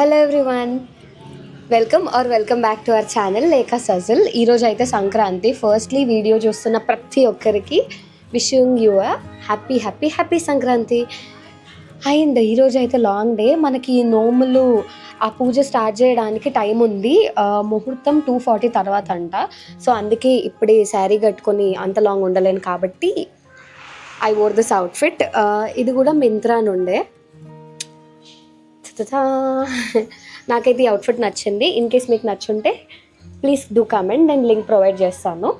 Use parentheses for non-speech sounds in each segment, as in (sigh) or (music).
Hello everyone welcome or welcome back to our channel Lekha Sajal ఈరోజు అయితే Sankranti. Firstly video చూస్తున్న ప్రతి ఒక్కరికి wishing you happy happy happy Sankranti. అయింది ఈరోజు అయితే లాంగ్ డే మనకి నోములు ఆ పూజ స్టార్ట్ చేయడానికి టైం ఉంది. ముహూర్తం టూ ఫార్టీ తర్వాత అంట. సో అందుకే ఇప్పుడే శారీ కట్టుకొని అంత లాంగ్ ఉండలేను కాబట్టి ఐ వోర్ దిస్ అవుట్ఫిట్ ఇది కూడా మింత్రా నుండే. నాకైతే ఈ అవుట్ఫిట్ నచ్చింది. ఇన్ కేస్ మీకు నచ్చుంటే ప్లీజ్ డూ కమెంట్ నేను లింక్ ప్రొవైడ్ చేస్తాను.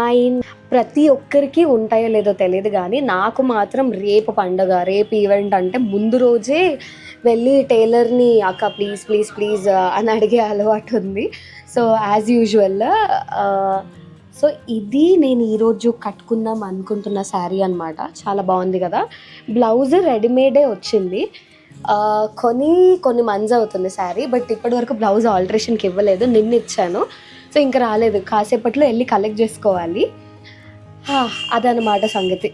ఆయన ప్రతి ఒక్కరికి ఉంటాయో లేదో తెలియదు కానీ నాకు మాత్రం రేపు పండగ రేపు ఈవెంట్ అంటే ముందు రోజే వెళ్ళి టైలర్ని అక్క ప్లీజ్ ప్లీజ్ ప్లీజ్ అని అడిగే అలవాటు ఉంది. సో యాజ్ యూజువల్ సో ఇది నేను ఈరోజు కట్టుకుందాం అనుకుంటున్న శారీ అనమాట చాలా బాగుంది కదా. బ్లౌజ్ రెడీమేడే వచ్చింది. కొని కొన్ని మంత్స్ అవుతుంది శారీ బట్ ఇప్పటి వరకు బ్లౌజ్ ఆల్టరేషన్కి ఇవ్వలేదు నిన్న ఇచ్చాను. సో ఇంకా రాలేదు. కాసేపట్లో వెళ్ళి కలెక్ట్ చేసుకోవాలి. అదనమాట సంగతి.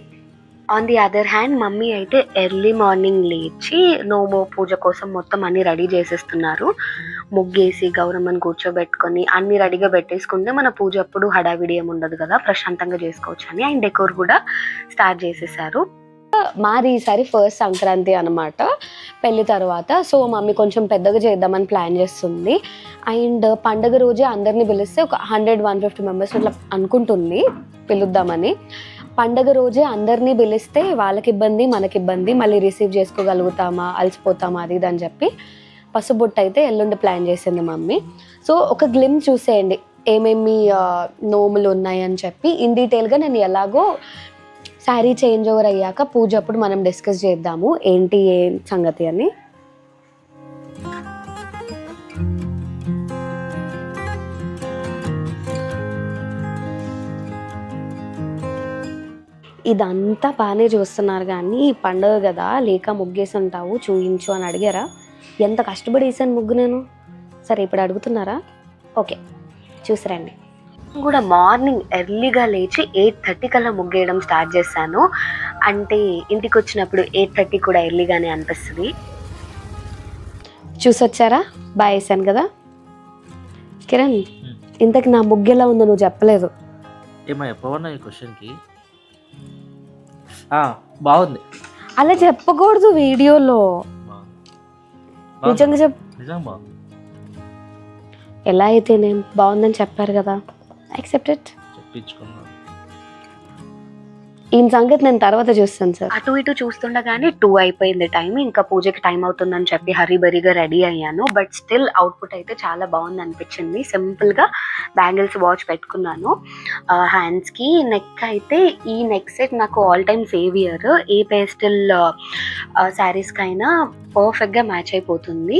On the other hand mummy అయితే ఎర్లీ మార్నింగ్ లేచి నోమో పూజ కోసం మొత్తం అన్ని రెడీ చేసేస్తున్నారు. ముగ్గేసి గౌరమ్మని కూర్చోబెట్టుకొని అన్ని రెడీగా పెట్టేసుకుంటే మన పూజ అప్పుడు హడావిడి ఏమి ఉండదు కదా ప్రశాంతంగా చేసుకోవచ్చు అని. అండ్ డెకోర్ కూడా స్టార్ట్ చేసేసారు. మాది ఈసారి ఫస్ట్ సంక్రాంతి అనమాట పెళ్ళి తర్వాత. సో మమ్మీ కొంచెం పెద్దగా చేద్దామని ప్లాన్ చేస్తుంది. అండ్ పండగ రోజే అందరినీ పిలిస్తే ఒక హండ్రెడ్ వన్ ఫిఫ్టీ మెంబర్స్ అట్లా అనుకుంటుంది పిలుద్దామని. పండగ రోజే అందరినీ పిలిస్తే వాళ్ళకి ఇబ్బంది మనకి ఇబ్బంది మళ్ళీ రిసీవ్ చేసుకోగలుగుతామా అలసిపోతామా అది ఇది అని చెప్పి పసుబొట్టు అయితే ఎల్లుండి ప్లాన్ చేసింది మమ్మీ. సో ఒక గ్లిమ్ చూసేయండి. ఏమేమి నోములు ఉన్నాయని చెప్పి. ఇన్ డీటెయిల్గా నేను ఎలాగో శారీ చేంజ్ ఓవర్ అయ్యాక పూజ అప్పుడు మనం డిస్కస్ చేద్దాము. ఏంటి ఏం సంగతి అని? ఇదంతా బాగానే చూస్తున్నారు కానీ పండగ కదా లేక ముగ్గేసి ఉంటావు చూయించు అని అడిగారా? ఎంత కష్టపడి వేసాను ముగ్గు నేను? సరే ఇప్పుడు అడుగుతున్నారా? ఓకే చూసిరండి కూడా మార్నింగ్ ఎర్లీగా లేచి ఎయిట్ థర్టీ కల్లా ముగ్గేయడం స్టార్ట్ చేశాను. అంటే ఇంటికి వచ్చినప్పుడు ఎయిట్ థర్టీ కూడా ఎర్లీగానే అనిపిస్తుంది. చూసొచ్చారా? బాగా వేసాను కదా? కిరణ్ ఇంతకి నా ముగ్గు ఎలా ఉందో నువ్వు చెప్పలేదు. ఏమో చెప్పవన్నా ఈ క్వశ్చన్కి. బాగుంది. అలా చెప్పకూడదు వీడియోలో. నిజంగా చెప్ నిజంగా బాగుంది. ఎలా అయితే నేను బాగుందని చెప్పారు కదా. యాక్సెప్టెడ్ చెప్పించుకున్నాను ఈ సంగతి నేను తర్వాత చూస్తాను సార్ అటు ఇటు చూస్తుండగానే టూ అయిపోయింది టైం ఇంకా పూజకి టైం అవుతుందని చెప్పి హరీబరీగా రెడీ అయ్యాను. బట్ స్టిల్ అవుట్పుట్ అయితే చాలా బాగుంది అనిపించింది. సింపుల్గా బ్యాంగిల్స్ వాచ్ పెట్టుకున్నాను. హ్యాండ్స్కి నెక్ అయితే ఈ నెక్ సెట్ నాకు ఆల్ టైమ్ ఫేవియర్ ఏ పేస్టల్ శారీస్ కైనా పర్ఫెక్ట్గా మ్యాచ్ అయిపోతుంది.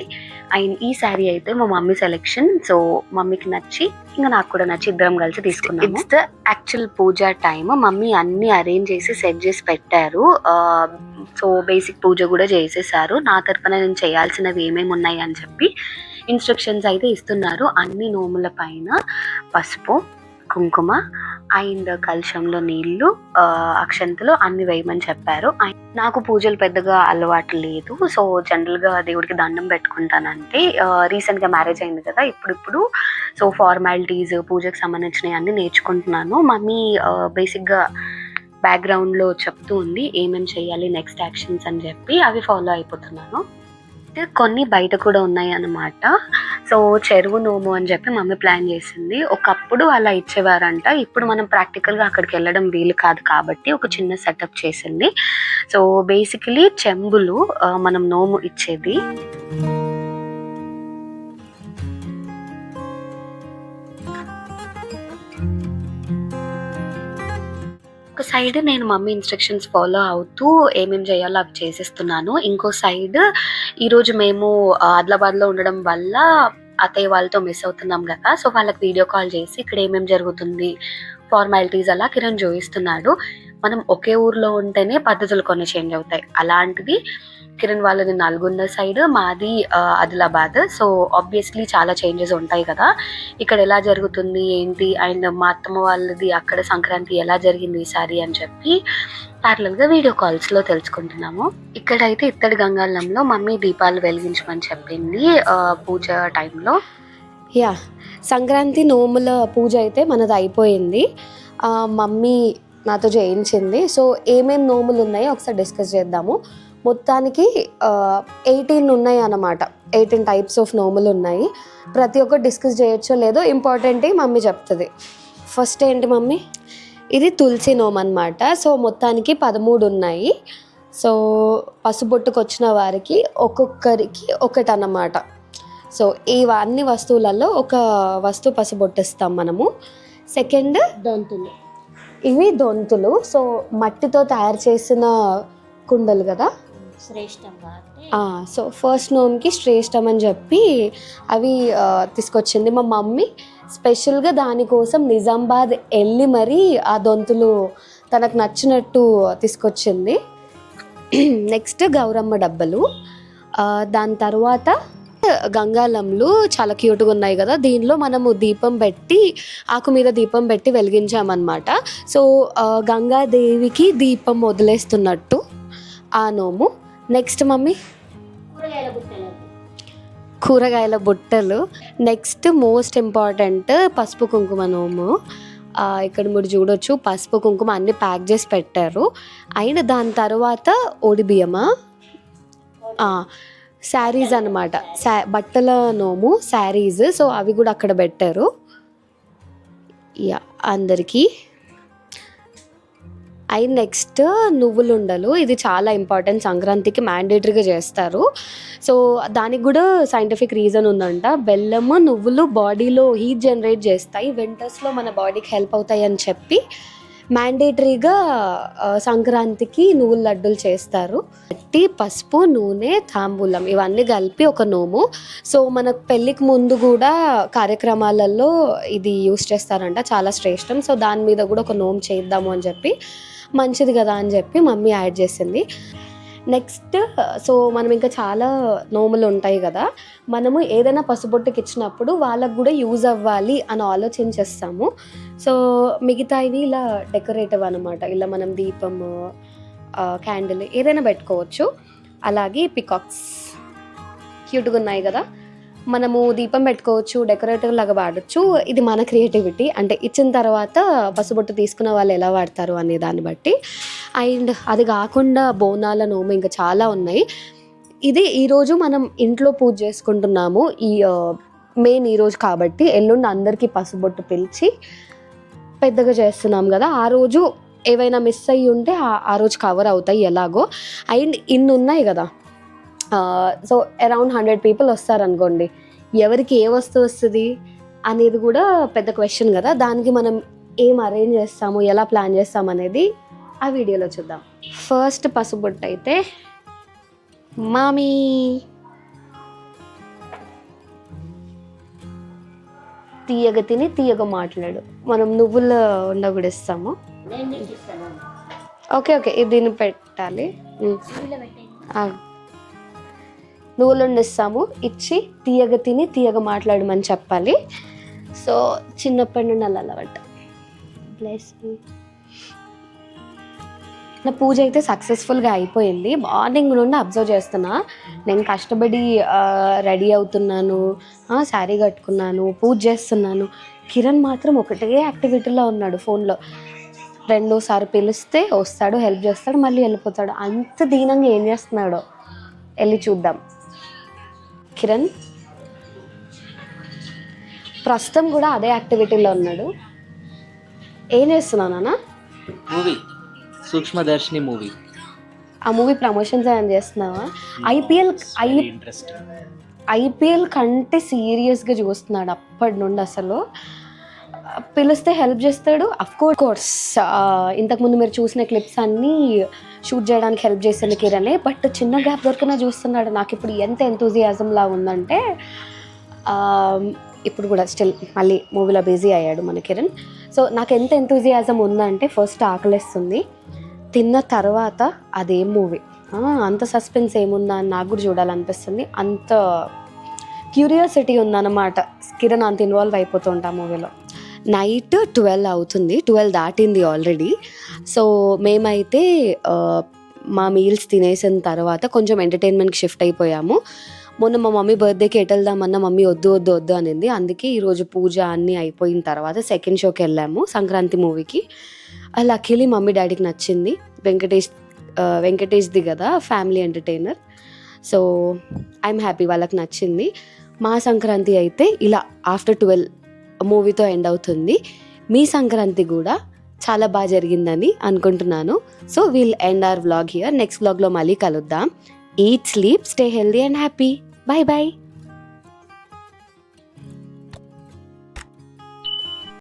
అండ్ ఈ శారీ అయితే మా మమ్మీ సెలెక్షన్ సో మమ్మీకి నచ్చి ఇంకా నాకు కూడా నచ్చి ఇద్దరం కలిసి తీసుకున్నాం it's the actual puja time mummy అన్ని అరేంజ్ చేసి సెట్ చేసి పెట్టారు. సో బేసిక్ పూజ కూడా చేసేసారు. నా తరఫున నేను చేయాల్సినవి ఏమేమి ఉన్నాయి అని చెప్పి ఇన్స్ట్రక్షన్స్ అయితే ఇస్తున్నారు. అన్ని నోముల పైన పసుపు కుంకుమ అండ్ కలశంలో నీళ్ళు అక్షంతలు అన్ని వేయమని చెప్పారు. నాకు పూజలు పెద్దగా అలవాటు లేదు. సో జనరల్గా దేవుడికి దండం పెట్టుకుంటానంటే రీసెంట్గా మ్యారేజ్ అయింది కదా ఇప్పుడు ఇప్పుడు సో ఫార్మాలిటీస్ పూజకు సంబంధించినవి అన్నీ నేర్చుకుంటున్నాను. మమ్మీ బేసిక్గా బ్యాక్గ్రౌండ్లో చెప్తూ ఉంది ఏమేమి చేయాలి నెక్స్ట్ యాక్షన్స్ అని చెప్పి అవి ఫాలో అయిపోతున్నాను. కొన్ని బయట కూడా ఉన్నాయి అన్నమాట. సో చెరువు నోము అని చెప్పి మమ్మీ ప్లాన్ చేసింది. ఒకప్పుడు అలా ఇచ్చేవారంట. ఇప్పుడు మనం ప్రాక్టికల్గా అక్కడికి వెళ్ళడం వీలు కాదు కాబట్టి ఒక చిన్న సెటప్ చేసింది. సో బేసికలీ చెంబులు మనం నోము ఇచ్చేది. సైడ్ నేను మమ్మీ ఇన్స్ట్రక్షన్స్ ఫాలో అవుతూ ఏమేం చేయాలో అవి చేసేస్తున్నాను. ఇంకో సైడ్ ఈరోజు మేము ఆదిలాబాద్లో ఉండడం వల్ల అత్తయ్య వాళ్ళతో మిస్ అవుతున్నాం కదా సో వాళ్ళకి వీడియో కాల్ చేసి ఇక్కడ ఏమేమి జరుగుతుంది ఫార్మాలిటీస్ అలా కిరణ్ చూపిస్తున్నాడు. మనం ఒకే ఊర్లో ఉంటేనే పద్ధతులు కొన్ని చేంజ్ అవుతాయి. అలాంటిది కిరణ్ వాళ్ళది నల్గొండ సైడ్ మాది ఆదిలాబాద్. సో ఆబ్వియస్లీ చాలా చేంజెస్ ఉంటాయి కదా. ఇక్కడ ఎలా జరుగుతుంది ఏంటి? అండ్ మా అత్తమ్మ వాళ్ళది అక్కడ సంక్రాంతి ఎలా జరిగింది ఈసారి అని చెప్పి ప్యారలల్గా వీడియో కాల్స్లో తెలుసుకుంటున్నాము. ఇక్కడైతే ఇత్తడి గంగాళంలో మమ్మీ దీపాలు వెలిగించమని చెప్పింది పూజ టైంలో యా సంక్రాంతి నోముల పూజ అయితే మనది అయిపోయింది. మమ్మీ నాతో చేయించింది సో ఏమేం నోములు ఉన్నాయో ఒకసారి డిస్కస్ చేద్దాము. మొత్తానికి ఎయిటీన్ ఉన్నాయి అన్నమాట. ఎయిటీన్ టైప్స్ ఆఫ్ నోములు ఉన్నాయి. ప్రతి ఒక్కటి డిస్కస్ చేయొచ్చో లేదో ఇంపార్టెంట్ మమ్మీ చెప్తుంది. ఫస్ట్ ఏంటి మమ్మీ? ఇది తులసి నోమ్ అనమాట సో మొత్తానికి పదమూడు ఉన్నాయి. సో పసుబొట్టుకు వచ్చిన వారికి ఒక్కొక్కరికి ఒకటి అన్నమాట సో ఈ అన్ని వస్తువులలో ఒక వస్తువు పసుబొట్టిస్తాం మనము. సెకండ్? దంతులు. ఇవి దొంతులు. సో మట్టితో తయారు చేసిన కుండలు కదా? శ్రేష్టం కాబట్టి ఆ, సో ఫస్ట్ నోమ్కి శ్రేష్టం అని చెప్పి అవి తీసుకొచ్చింది మా మమ్మీ. స్పెషల్గా దానికోసం నిజామాబాద్ వెళ్ళి మరీ ఆ దొంతులు తనకు నచ్చినట్టు తీసుకొచ్చింది. (clears throat) నెక్స్ట్ గౌరమ్మ డబ్బలు. దాని తర్వాత గంగాలంలు చాలా క్యూట్గా ఉన్నాయి కదా. దీనిలో మనము దీపం పెట్టి ఆకు మీద దీపం పెట్టి వెలిగించామన్నమాట. సో గంగాదేవికి దీపం వదిలేస్తున్నట్టు ఆ నోము. Next mummy? కూరగాయల బుట్టలు. కూరగాయల బుట్టలు. నెక్స్ట్ మోస్ట్ ఇంపార్టెంట్ పసుపు కుంకుమ నోము. ఇక్కడ మీరు చూడొచ్చు పసుపు కుంకుమ అన్ని ప్యాక్ చేసి పెట్టారు. అయిన దాని తర్వాత ఒడి బియ్యమా? శారీస్ అనమాట శా బట్టల నోము శారీస్ సో అవి కూడా అక్కడ పెట్టారు. యా అందరికీ. అయి నెక్స్ట్ నువ్వులుండలు. ఇది చాలా ఇంపార్టెంట్. సంక్రాంతికి మ్యాండేటరీగా చేస్తారు. సో దానికి కూడా సైంటిఫిక్ రీజన్ ఉందంట. బెల్లము నువ్వులు బాడీలో హీట్ జనరేట్ చేస్తాయి. వింటర్స్లో మన బాడీకి హెల్ప్ అవుతాయి అని చెప్పి మ్యాండేటరీగా సంక్రాంతికి నువ్వుల లడ్డూలు చేస్తారు. పట్టి పసుపు నూనె తాంబూలం ఇవన్నీ కలిపి ఒక నోము. సో మనకు పెళ్ళికి ముందు కూడా కార్యక్రమాలలో ఇది యూస్ చేస్తారంట. చాలా శ్రేష్టం. సో దాని మీద కూడా ఒక నోము చేద్దాము అని చెప్పి మంచిది కదా అని చెప్పి మమ్మీ యాడ్ చేసింది. నెక్స్ట్ సో మనం ఇంకా చాలా నోములు ఉంటాయి కదా. మనము ఏదైనా పసుబొట్టుకి ఇచ్చినప్పుడు వాళ్ళకు కూడా యూజ్ అవ్వాలి అని ఆలోచించేస్తాము. సో మిగతావి ఇలా డెకరేటివ్ అనమాట ఇలా మనం దీపము క్యాండిల్ ఏదైనా పెట్టుకోవచ్చు. అలాగే పికాక్స్ క్యూట్గా ఉన్నాయి కదా. మనము దీపం పెట్టుకోవచ్చు డెకరేటివ్ లాగా వాడచ్చు. ఇది మన క్రియేటివిటీ అంటే ఇచ్చిన తర్వాత పసుబొట్టు తీసుకున్న వాళ్ళు ఎలా వాడతారు అనే దాన్ని బట్టి. అండ్ అది కాకుండా బోనాల నోము ఇంకా చాలా ఉన్నాయి. ఇది ఈరోజు మనం ఇంట్లో పూజ చేసుకుంటున్నాము. ఈ మెయిన్ ఈరోజు కాబట్టి ఎల్లుండి అందరికీ పసుబొట్టు పిలిచి పెద్దగా చేస్తున్నాం కదా. ఆ రోజు ఏవైనా మిస్ అయ్యి ఉంటే ఆ- ఆ రోజు కవర్ అవుతాయి ఎలాగో. అండ్ ఇన్ని ఉన్నాయి కదా. సో అరౌండ్ హండ్రెడ్ పీపుల్ వస్తారనుకోండి ఎవరికి ఏ వస్తువు వస్తుంది అనేది కూడా పెద్ద క్వశ్చన్ కదా. దానికి మనం ఏం అరేంజ్ చేస్తాము ఎలా ప్లాన్ చేస్తాం అనేది ఆ వీడియోలో చూద్దాం. ఫస్ట్ పసుబొట్టు అయితే మామీ. తీయగ తిని తీయగ మాట్లాడు. మనం నువ్వుల ఉండ ఇస్తాము. ఓకే ఓకే ఇది దీన్ని పెట్టాలి. నువ్వులు వండిస్తాము నువ్వులుండి ఇస్తాము. ఇచ్చి తీయగ తిని తీయగ మాట్లాడమని చెప్పాలి. సో చిన్నప్పటి నుండి అలా అలవాట. ప్లస్ నా పూజ అయితే సక్సెస్ఫుల్గా అయిపోయింది. మార్నింగ్ నుండి అబ్జర్వ్ చేస్తున్నా. నేను కష్టపడి రెడీ అవుతున్నాను. శారీ కట్టుకున్నాను పూజ చేస్తున్నాను. కిరణ్ మాత్రం ఒకటే యాక్టివిటీలో ఉన్నాడు ఫోన్లో. రెండోసారి పిలిస్తే వస్తాడు హెల్ప్ చేస్తాడు మళ్ళీ వెళ్ళిపోతాడు. అంత దీనంగా ఏం చేస్తున్నాడో వెళ్ళి చూద్దాం. కిరణ్? ప్రస్తుతం కూడా అదే యాక్టివిటీలో ఉన్నాడు. ఏం చేస్తున్నానా మూవీ సూక్ష్మదర్శిని మూవీ. ఆ మూవీ ప్రమోషన్స్ ఏమైనా చేస్తున్నావా? ఐపీఎల్ ఐ ఐపీఎల్ కంటే సీరియస్గా చూస్తున్నాడు అప్పటి నుండి అసలు. పిలిస్తే హెల్ప్ చేస్తాడు. అఫ్ కోర్స్ ఇంతకుముందు మీరు చూసిన క్లిప్స్ అన్నీ షూట్ చేయడానికి హెల్ప్ చేసింది కిరణే. బట్ చిన్న గ్యాప్ దొరికినా చూస్తున్నాడు. నాకు ఇప్పుడు ఎంత ఎంతూజియాజం లా ఉందంటే ఇప్పుడు కూడా స్టిల్ మళ్ళీ మూవీలో బిజీ అయ్యాడు మన కిరణ్. సో నాకు ఎంత ఎంతూజియాజం ఉందంటే ఫస్ట్ ఆకలిస్తుంది. తిన్న తర్వాత అదేం మూవీ అంత సస్పెన్స్ ఏముందా అని నాకు కూడా చూడాలనిపిస్తుంది. అంత క్యూరియాసిటీ ఉందన్నమాట. కిరణ్ అంత ఇన్వాల్వ్ అయిపోతూ ఉంటా మూవీలో నైట్ ట్వెల్వ్ అవుతుంది. ట్వెల్వ్ దాటింది ఆల్రెడీ సో మేమైతే మా మీల్స్ తినేసిన తర్వాత కొంచెం ఎంటర్టైన్మెంట్కి షిఫ్ట్ అయిపోయాము. మొన్న మా మమ్మీ బర్త్డేకి ఎటు మమ్మీ వద్దు వద్దు వద్దు అనింది. అందుకే ఈరోజు పూజ అన్నీ అయిపోయిన తర్వాత సెకండ్ షోకి వెళ్ళాము సంక్రాంతి మూవీకి లక్కీలీ మమ్మీ డాడీకి నచ్చింది. వెంకటేష్ వెంకటేష్ది కదా family entertainer. So I'm happy వాళ్ళకి నచ్చింది. మా సంక్రాంతి అయితే ఇలా ఆఫ్టర్ ట్వెల్వ్ మూవీతో ఎండ్ అవుతుంది. మీ సంక్రాంతి కూడా చాలా బాగా జరిగిందని అనుకుంటున్నాను. So we'll end our vlog here next వ్లాగ్లో మళ్ళీ కలుద్దాం. Eat sleep stay healthy and happy bye bye